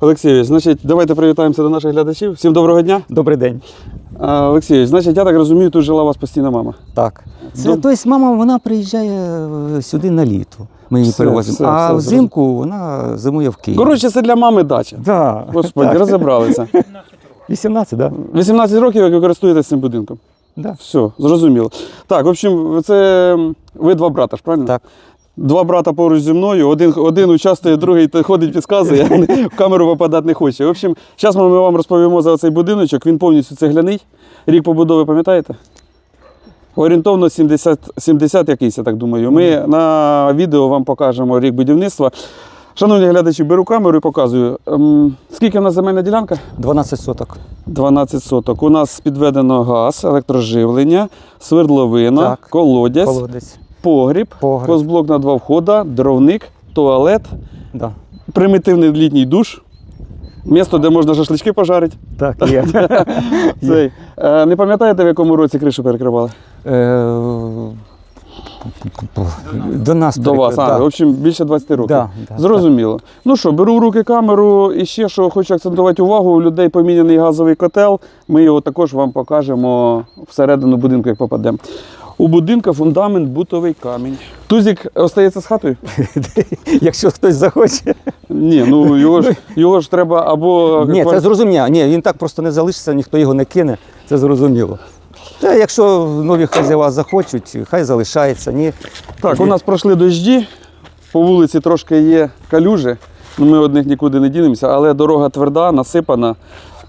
Олексійович, значить, давайте привітаємося до наших глядачів. Всім доброго дня. Добрий день. А, Олексійович, значить, я так розумію, тут жила у вас постійна мама. Так. Це, Дом- тобто мама вона приїжджає е, сюди на літо. Ми її Все, перевозимо. все, а все, взимку вона зимує в Києві. Коротше, це для мами дача. да. Господи, так. розібралися. 18, так? 18 років, як ви користуєтесь цим будинком. Да? Да. Все, зрозуміло. Так, в общем, це ви два брата ж, правильно? Так. Два брата поруч зі мною, один, один участвує, другий ходить, підказує, в камеру попадати не хоче. В общем, зараз ми вам розповімо за цей будиночок. Він повністю цегляний. Рік побудови, пам'ятаєте? Орієнтовно 70, 70 якийсь, я так думаю. Ми на відео вам покажемо рік будівництва. Шановні глядачі, беру камеру і показую. Ем, скільки в нас земельна ділянка? 12 соток. 12 соток. У нас підведено газ, електроживлення, свердловина, Так. колодязь, Колодець. Погріб, Погріб. козблок на два входа, дровник, туалет, Да. примітивний літній душ. Місто, де можна шашлички пожарити. Так, є. Цей. Е, не пам'ятаєте, в якому році кришу перекривали? Е, До нас До вас. А, да. в общем, більше 20 років. Да, да, Зрозуміло. Ну що, беру в руки камеру і ще що хочу акцентувати увагу, у людей поміняний газовий котел. Ми його також вам покажемо всередину будинку, як попадемо. У будинку фундамент бутовий камінь. Тузік остається з хатою? Якщо хтось захоче. Ні, ну його ж його ж треба або Ні, це зрозуміло. Ні, він так просто не залишиться, ніхто його не кине. Це зрозуміло. Та якщо нові хазяїва захочуть, хай залишається. Ні. так. У нас пройшли дожді, по вулиці трошки є калюжі. Ну, ми одних нікуди не дінемося, але дорога тверда, насипана.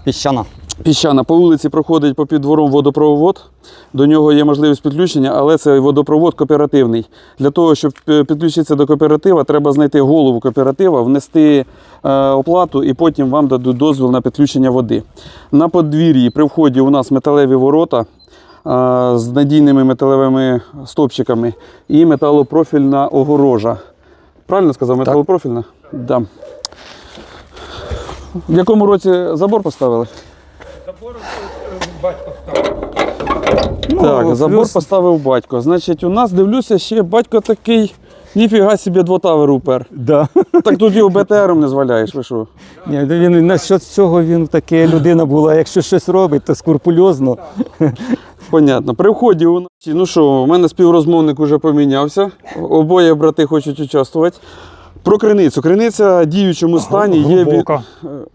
Піщана. Піщана по вулиці проходить по під двором водопровод. До нього є можливість підключення, але це водопровод кооперативний. Для того, щоб е, підключитися до кооператива, треба знайти голову кооператива, внести е, оплату і потім вам дадуть дозвіл на підключення води. На подвір'ї при вході у нас металеві ворота. е, З надійними металевими стовпчиками і металопрофільна огорожа. Правильно сказав, металопрофільна? Да. В якому році забор поставили? Ну, Так, забор плюс- поставив батько. Значить, у нас дивлюся, ще батько такий. Ніфіга собі двотавер упер. Да. Так тут його БТРом не зваляєш, ви що? Ні, він насчет цього він таке людина була. Якщо щось робить, то скрупульозно. Понятно. При вході у нас. Ну що, у мене співрозмовник уже помінявся. Обоє брати хочуть участвувати. Про криницю. Криниця в діючому стані є. від-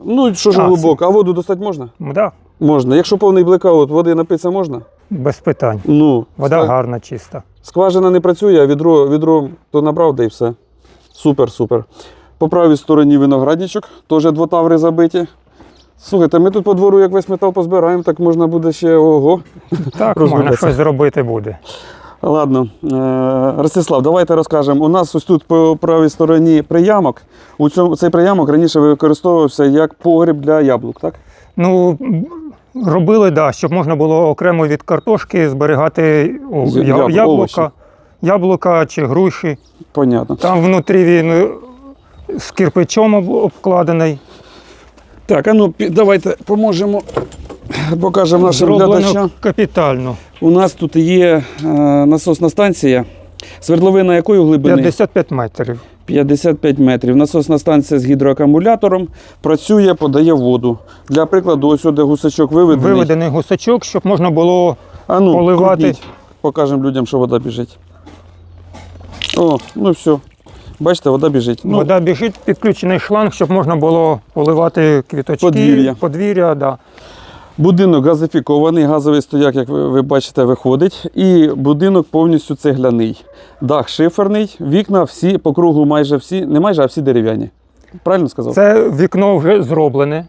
Ну, що ж А, глибоко, а воду достати можна? Да, Можна. Якщо повний блекаут, води напитися можна? без питань. Ну, Вода ста- гарна, чиста. Скважина не працює, а відро, відро то набрав, да і все. Супер, супер. По правій стороні виноградничок, теж двотаври забиті. Слухайте, ми тут по двору як весь метал позбираємо, так можна буде ще ого. Так, можна щось зробити буде. Ладно, е, Ростислав, давайте розкажемо. У нас ось тут по правій стороні приямок. У цьому цей приямок раніше використовувався як погріб для яблук, так? Ну, робили, да, щоб можна було окремо від картошки зберігати о, я- яб- овочі. яблука, яблука чи груші. Понятно. Там внутрі він е, з кирпичом обкладений. Так, а ну давайте поможемо, покажемо нашим Зроблено глядачам. капітально. У нас тут є е, насосна станція. Свердловина якої глибини? 55 метрів. 55 метрів. Насосна станція з гідроакумулятором працює, подає воду. Для прикладу, ось сюди гусачок виведений. Виведений гусачок, щоб можна було А ну, поливати. крутіть. Покажемо людям, що вода біжить. О, ну все. Бачите, вода біжить. Ну, Вода біжить, підключений шланг, щоб можна було поливати квіточки, Подвір'я. подвір'я да. Будинок газифікований, газовий стояк, як ви, бачите, виходить. І будинок повністю цегляний. Дах шиферний, вікна всі по кругу майже всі, не майже, а всі дерев'яні. Правильно сказав? Це вікно вже зроблене.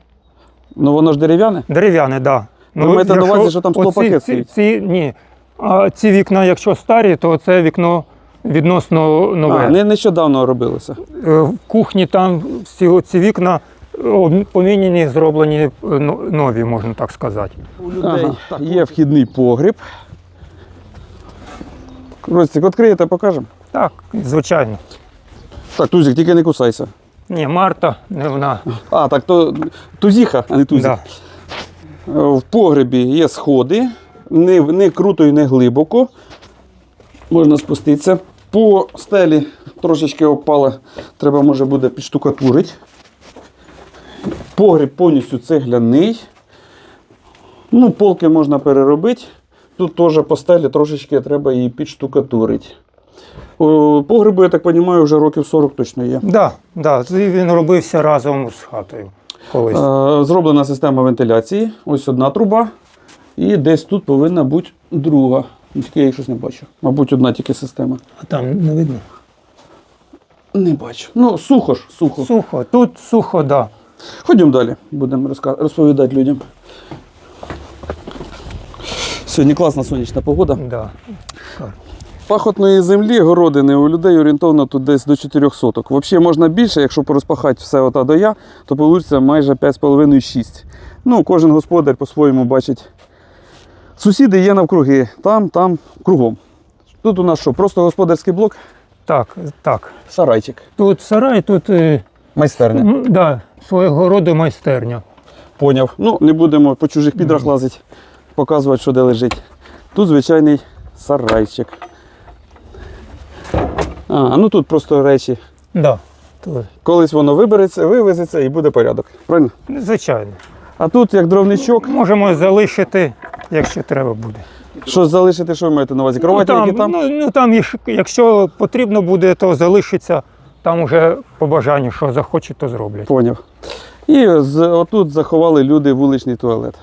Ну воно ж дерев'яне? Дерев'яне, так. Да. Ви маєте на увазі, що там склопакет ці, ці, ні. А ці вікна, якщо старі, то це вікно відносно нове. А, не, нещодавно робилося. Е, В кухні там всі ці вікна поміняні, зроблені е, нові, можна так сказати. У людей є вхідний погріб. Ростик, відкриєте, покажемо. Так, звичайно. Так, Тузик, тільки не кусайся. Ні, Марта, не вона. А, так то Тузіха, а не Тузік. Да. В погребі є сходи, не, не круто і не глибоко. Можна спуститися. По стелі трошечки опала, треба може буде підштукатурити. Погріб повністю цегляний. Ну, полки можна переробити. Тут теж по стелі трошечки треба її підштукатурити. Погребу, я так розумію, вже років 40 точно є. Да, да, він робився разом з хатою колись. Е, Зроблена система вентиляції. Ось одна труба. І десь тут повинна бути друга. Тільки я їх щось не бачу. Мабуть, одна тільки система. А там не видно. Не бачу. Ну, сухо ж, сухо. Сухо, тут сухо, да. Ходімо далі, будемо розповідати людям. Сьогодні класна сонячна погода. да. Пахотної землі, городини у людей орієнтовно тут десь до 4 соток. Взагалі можна більше, якщо порозпахати все ота до я, то вийде майже 5,5-6. Ну, кожен господар по-своєму бачить. Сусіди є навкруги, там, там, кругом. Тут у нас що, просто господарський блок, Так, так. сарайчик, Тут сарай, тут е, майстерня. да, свого роду майстерня. Поняв. Ну, не будемо по чужих підрах лазити, показувати, що де лежить. Тут звичайний сарайчик. А, ну тут просто речі. Да. Тут, Колись воно вибереться, вивезеться і буде порядок. Правильно? звичайно. А тут як дровничок, Можемо залишити, якщо треба буде. що залишити, що ви маєте на увазі? Кроваті, ну, там, які там? Ну, ну, там, якщо- якщо потрібно буде, то залишиться. Там уже по бажанню, що захочуть, то зроблять. Поняв. І з, отут заховали люди вуличний туалет.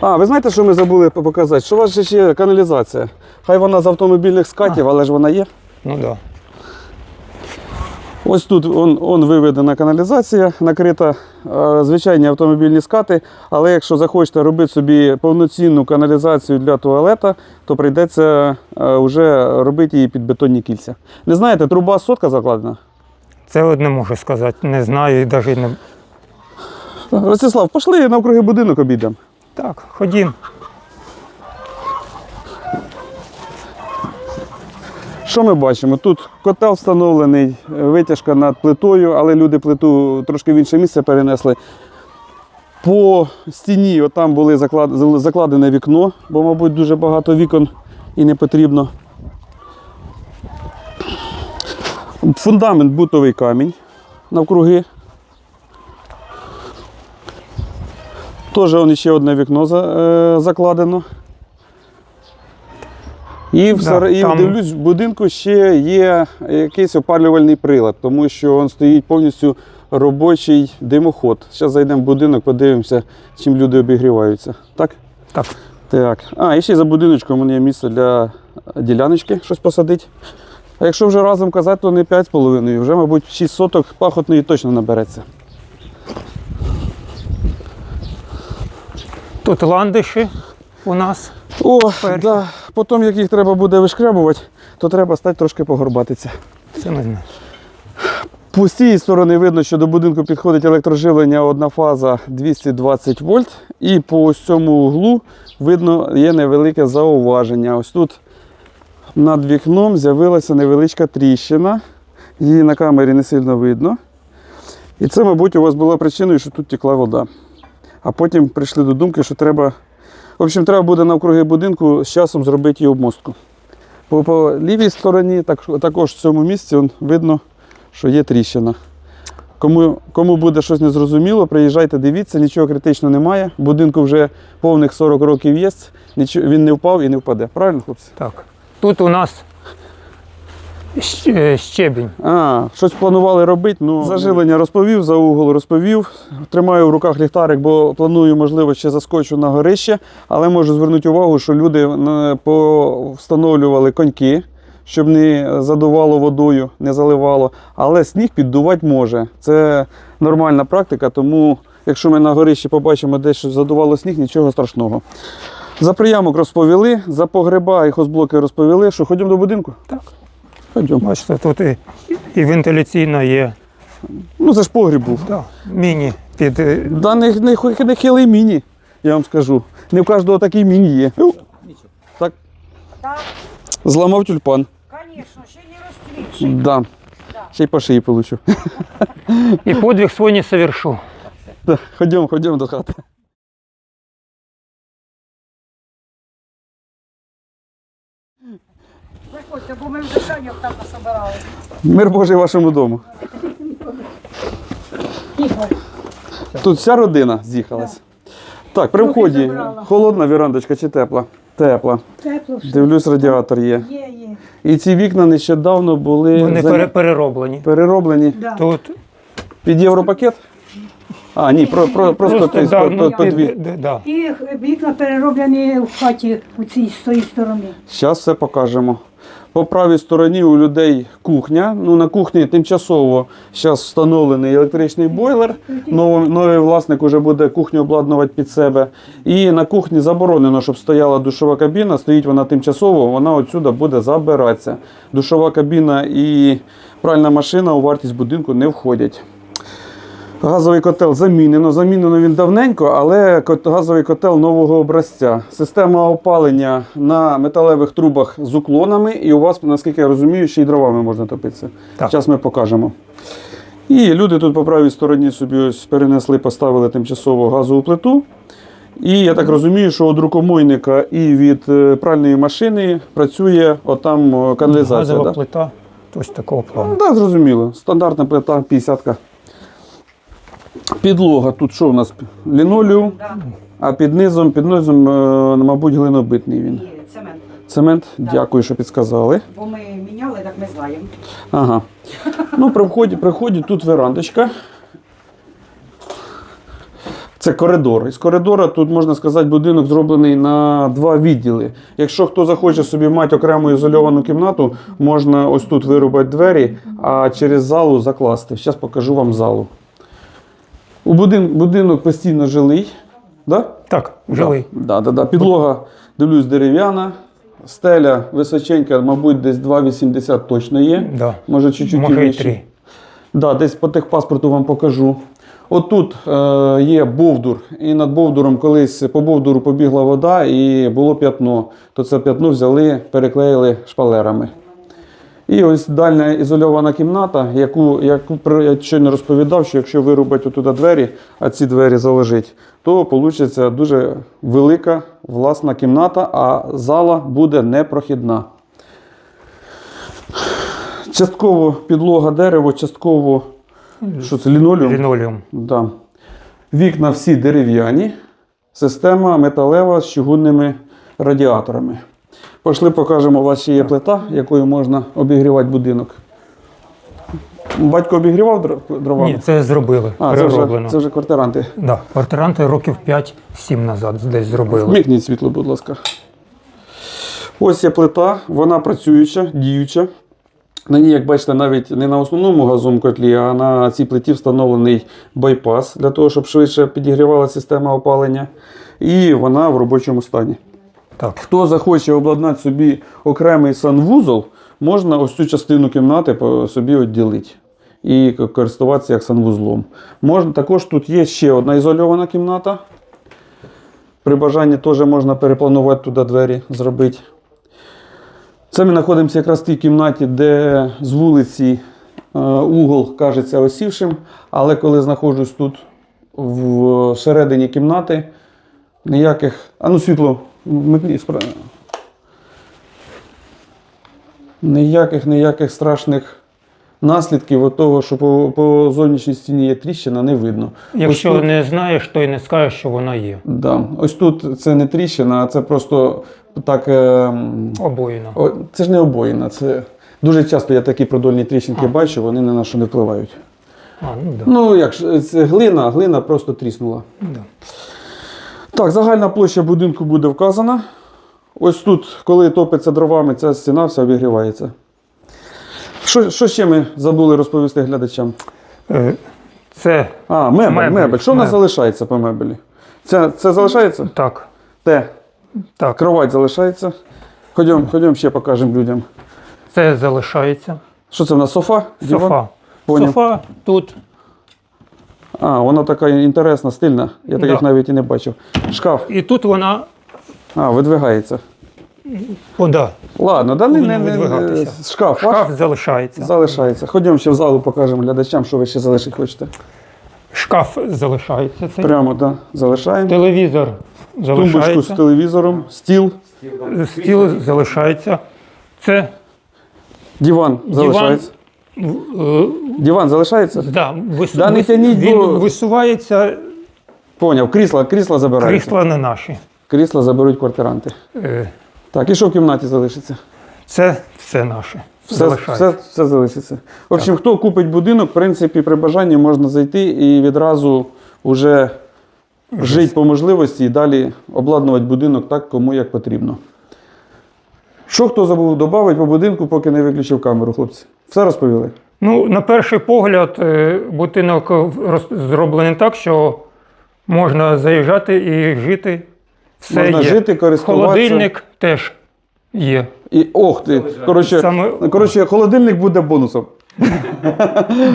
А, ви знаєте, що ми забули показати? Що у вас ще є каналізація. Хай вона з автомобільних скатів, але ж вона є. Ну да. Ось тут он, он виведена каналізація, накрита е, звичайні автомобільні скати. Але якщо захочете робити собі повноцінну каналізацію для туалета, то прийдеться е, вже робити її під бетонні кільця. Не знаєте, труба сотка закладена? Це от не можу сказати. Не знаю і навіть не. Ростислав, пішли навкруги будинок обійдемо. Так, ходім. Що ми бачимо? Тут котел встановлений, витяжка над плитою, але люди плиту трошки в інше місце перенесли. По стіні отам були закладене вікно, бо, мабуть, дуже багато вікон і не потрібно. Фундамент бутовий камінь навкруги. Теж он ще одне вікно за- е, закладено. І, в, Да, і там- дивлюсь, в будинку ще є якийсь опалювальний прилад, тому що він стоїть повністю робочий димоход. Зараз зайдемо в будинок, подивимося, чим люди обігріваються. Так? Так. Так. А, і ще за будиночком у мене є місце для діляночки, щось посадити. А якщо вже разом казати, то не 5,5, вже, мабуть, 6 соток пахотної точно набереться. Тут ландиші у нас. О, Перші. да. потім, як їх треба буде вишкрябувати, то треба стати трошки погорбатися. Це не знаю. По з цієї сторони видно, що до будинку підходить електроживлення одна фаза 220 вольт. І по ось цьому углу видно є невелике зауваження. Ось тут над вікном з'явилася невеличка тріщина. Її на камері не сильно видно. І це, мабуть, у вас була причиною, що тут текла вода. А потім прийшли до думки, що треба. В общем, треба буде навкруги будинку з часом зробити її обмостку. По, по лівій стороні, так, також в цьому місці он, видно, що є тріщина. Кому, кому буде щось незрозуміло, приїжджайте, дивіться, нічого критичного немає. Будинку вже повних 40 років є, він не впав і не впаде. Правильно, хлопці? Так. Тут у нас щ- е, щебінь. А, щось планували робити, ну зажилення розповів, за угол розповів. Тримаю в руках ліхтарик, бо планую, можливо, ще заскочу на горище, але можу звернути увагу, що люди е, повстановлювали коньки, щоб не задувало водою, не заливало. Але сніг піддувати може. Це нормальна практика, тому якщо ми на горищі побачимо десь що задувало сніг, нічого страшного. За приямок розповіли, за погреба і хозблоки розповіли, що ходімо до будинку? Так. Ходімо. Бачите, тут і, і вентиляційна є. Ну, це ж погріб був. Да. Міні під. е, Да не, не, не хилий міні, я вам скажу. Не в кожного такий міні є. Так. Так, Зламав тюльпан. конечно, ще не розцвітший. Да. Ще й по шиї получу. І подвиг свій не совершу. Да. Ходімо, ходімо до хати. Заходьте, бо ми вже шаньок там насобирали. Мир Божий вашому дому. Тут вся родина з'їхалась. Так, при вході холодна вірандочка чи тепла? Тепла. Тепло все. Дивлюсь, радіатор є. Є, є. І ці вікна нещодавно були Вони замі- пере- перероблені. перероблені Да. Тут під європакет. А, ні, про, про, просто, під- да, по- ну, по- по під- дві. д- да. І вікна перероблені в хаті у цій з тої сторони. Зараз все покажемо. По правій стороні у людей кухня. Ну, на кухні тимчасово зараз встановлений електричний бойлер. Новий, новий власник вже буде кухню обладнувати під себе. І на кухні заборонено, щоб стояла душова кабіна. Стоїть вона тимчасово, вона отсюди буде забиратися. Душова кабіна і пральна машина у вартість будинку не входять. Газовий котел замінено. Замінено він давненько, але газовий котел нового образця. Система опалення на металевих трубах з уклонами, і у вас, наскільки я розумію, ще й дровами можна топитися. Так. Зараз ми покажемо. І люди тут по правій стороні собі ось перенесли, поставили тимчасово газову плиту. І я так розумію, що від рукомойника і від е, пральної машини працює отам е, каналізація. Газова Да? плита. Ось такого плану. Ну, так, зрозуміло. Стандартна плита 50-ка. Підлога. Тут що у нас? Лінолеум, а під низом, під низом, е, мабуть, глинобитний він. Цемент. Цемент, дякую, що підказали. Бо ми міняли, так ми знаємо. Ага. Ну, при вході, при вході тут верандочка. Це коридор. Із коридора тут можна сказати, будинок зроблений на два відділи. Якщо хто захоче собі мати окрему ізольовану кімнату, можна ось тут вирубати двері, а через залу закласти. Зараз покажу вам залу. У будин, будинок постійно жилий. Да? Так, жилий. Да, да, да. Підлога, дивлюсь, дерев'яна. Стеля височенька, мабуть, десь 2,80 точно є. Да. Може, чуть-чуть Може і вище. три. Да, десь по техпаспорту вам покажу. Отут е, є бовдур, і над бовдуром колись по бовдуру побігла вода і було п'ятно. То це п'ятно взяли, переклеїли шпалерами. І ось дальня ізольована кімната, яку, яку я щойно розповідав, що якщо вирубати отуди двері, а ці двері заложить, то вийде дуже велика власна кімната, а зала буде непрохідна. Частково підлога дерево, частково що це лінолеум. Лінолеум. Да. Вікна всі дерев'яні, система металева з чугунними радіаторами. Пішли покажемо, у вас ще є плита, якою можна обігрівати будинок. Батько обігрівав дро- дровами? Ні, це зробили. а, це вже, це вже квартиранти. Да. Квартиранти років 5-7 назад десь зробили. Вмикніть світло, будь ласка. Ось є плита, вона працююча, діюча. На ній, як бачите, навіть не на основному газовому котлі, а на цій плиті встановлений байпас для того, щоб швидше підігрівала система опалення. І вона в робочому стані. Так. Хто захоче обладнати собі окремий санвузол, можна ось цю частину кімнати собі відділити і користуватися як санвузлом. Можна, також тут є ще одна ізольована кімната. При бажанні теж можна перепланувати туди двері, зробити. Це ми знаходимося якраз в тій кімнаті, де з вулиці е, угол кажеться осівшим, але коли знаходжусь тут в середині кімнати, ніяких. А ну світло, вмикні. Ніяких, ніяких страшних наслідків від того, що по, по зовнішній стіні є тріщина, не видно. Якщо тут- не знаєш, то й не скажеш, що вона є. Да. Ось тут це не тріщина, а це просто так. Е, Обоїна. о, це ж не обоїна. Це дуже часто я такі продольні тріщинки А. бачу, вони на що не впливають. А, ну да. Ну, як це глина, глина просто тріснула. да. Так, загальна площа будинку буде вказана. Ось тут, коли топиться дровами, ця стіна вся обігрівається. Що, що ще ми забули розповісти глядачам? Е, Це А, мебель, мебель. Мебель, Що в нас залишається по мебелі? Це, це залишається? так. Те. Так. Кровать залишається. Ходімо, ходімо ще покажемо людям. Це залишається. Що це в нас софа? Диван? Софа. Поняв. Софа тут. А, вона така інтересна, стильна. Я таких Да. навіть і не бачив. Шкаф. І тут вона. А, видвигається. О, да. Ладно, да не, Повинна не, не, видвигатися. шкаф, ваш? Шкаф залишається. залишається. Ходімо ще в залу, покажемо глядачам, що ви ще залишити хочете. Шкаф залишається. Цей. Прямо, так, да, залишаємо. Телевізор Тумбочку з залишається. телевізором, стіл, Стіл залишається. Це диван залишається. Е, Диван залишається? да, вис, Да, не тяніть, він бо- висувається, Поняв, крісла, крісла забирають. крісла не наші. Крісла заберуть квартиранти. Е, Так, і що в кімнаті залишиться? Це все наше. Все, залишається. все, все залишиться. В общем, хто купить будинок, в принципі, при бажанні можна зайти і відразу вже жити по можливості і далі обладнувати будинок так, кому як потрібно. Що хто забув додати по будинку, поки не виключив камеру, хлопці? Все розповіли? Ну, на перший погляд, е, будинок зроблений так, що можна заїжджати і жити. Все Можна є. жити, користуватися. Холодильник теж є. І ох ти. Коротше, Саме- коротше, холодильник буде бонусом.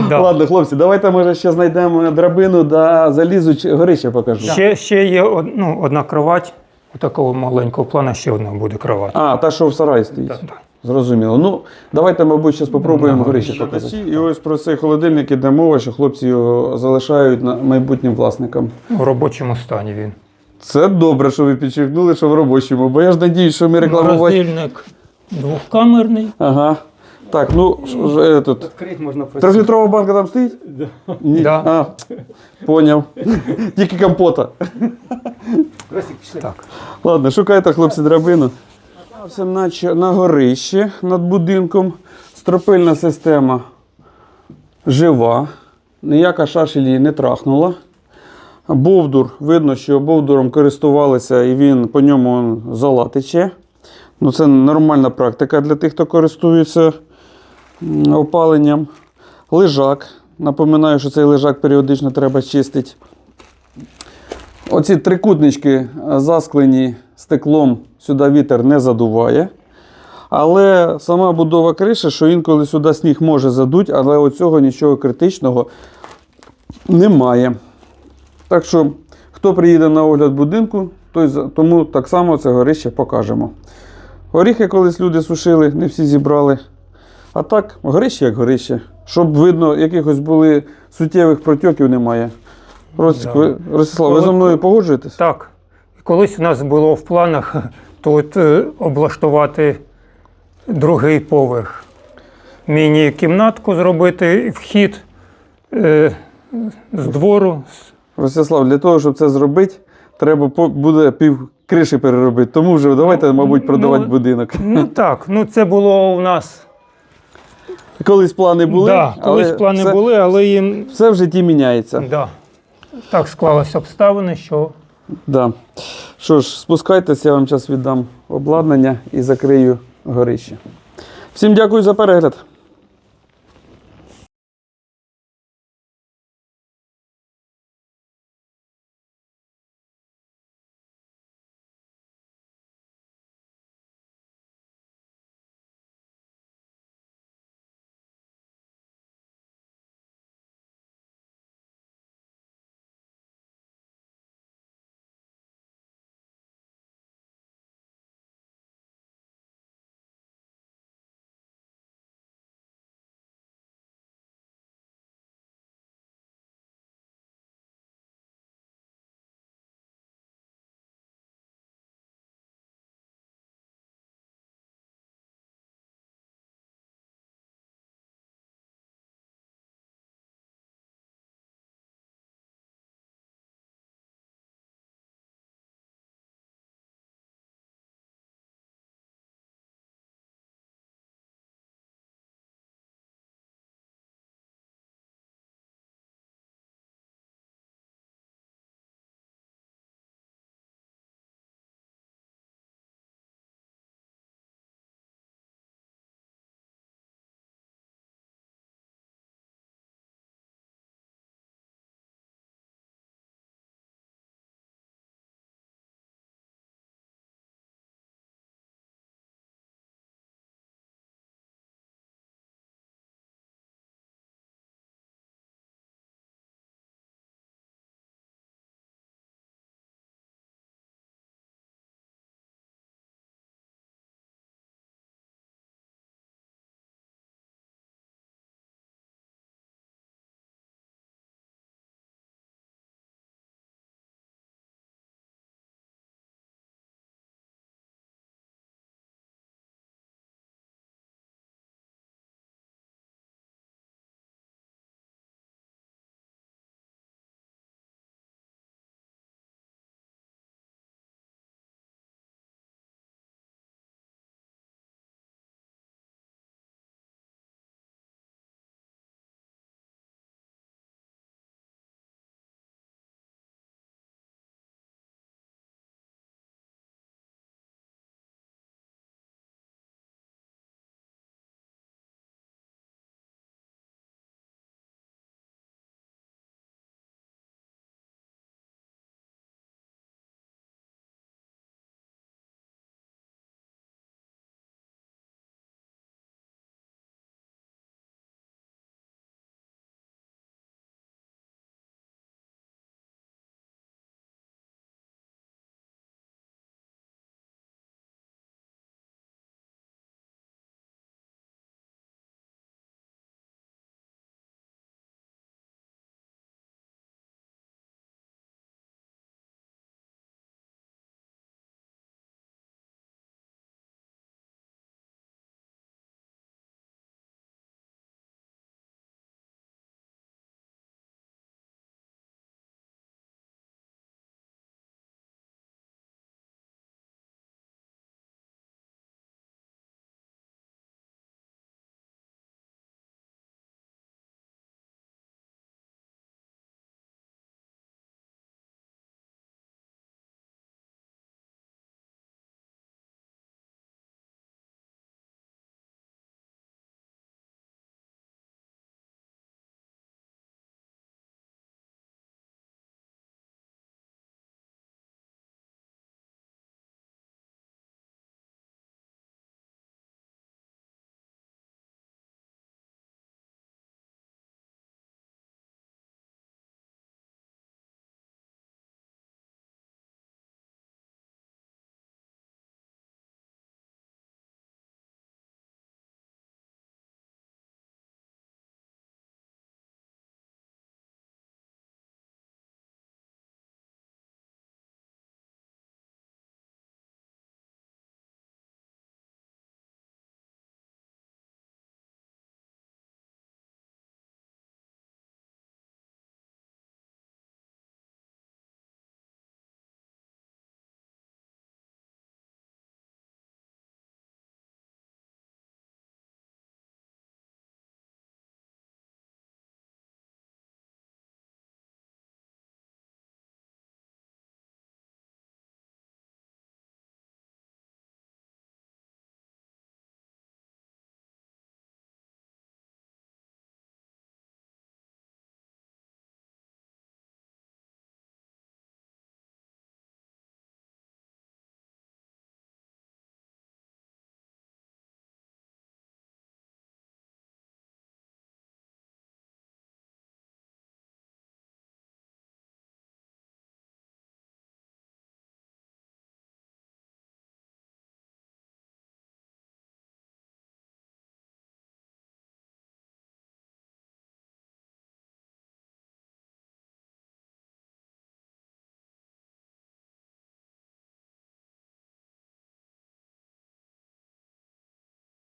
Да. Ладно, хлопці, давайте може ще знайдемо драбину да залізу горище покажу. Ще, ще є ну, одна кровать. У такого маленького плана ще одна буде кровать. А, та, що в сараї стоїть. Так, так. Зрозуміло. Ну, давайте, мабуть, зараз спробуємо горище показати. І ось про цей холодильник іде мова, що хлопці його залишають на майбутнім власникам. В робочому стані він. Це добре, що ви підчеркнули, що в робочому, бо я ж надіюсь, що ми рекламувати. Морозильник двохкамерний. Ага. Так, ну що ж, е, тут. Можна Трьохлітрова банка там стоїть? Ні. Да. А, поняв. Тільки компота. Так. Ладно, шукайте, хлопці, драбину. Все наче на горище над будинком. Стропильна система жива. Ніяка шашель її не трахнула. Бовдур, видно, що бовдуром користувалися і він по ньому тече. Ну, це нормальна практика для тих, хто користується опаленням. Лежак. Напоминаю, що цей лежак періодично треба чистити. Оці трикутнички е, засклені стеклом, сюди вітер не задуває. Але сама будова криші, що інколи сюди сніг може задуть, але оцього нічого критичного немає. Так що, хто приїде на огляд будинку, той, тому так само це горище покажемо. Горіхи колись люди сушили, не всі зібрали. А так, горище як горище. Щоб видно, якихось були суттєвих протьоків немає. Ростик, Да. ви- Ростислав, ви зі мною погоджуєтесь? Так. Колись у нас було в планах тут е, облаштувати другий поверх. Міні-кімнатку зробити, вхід е, з двору. Ростислав, для того, щоб це зробити, треба буде пів криші переробити. Тому вже давайте, мабуть, продавати ну, будинок. Ну так, ну це було у нас. Колись плани були, да, колись але плани все, були, але їм все в житті міняється. да, так склалися обставини, що Да. Що ж, спускайтеся, я вам зараз віддам обладнання і закрию горище. Всім дякую за перегляд.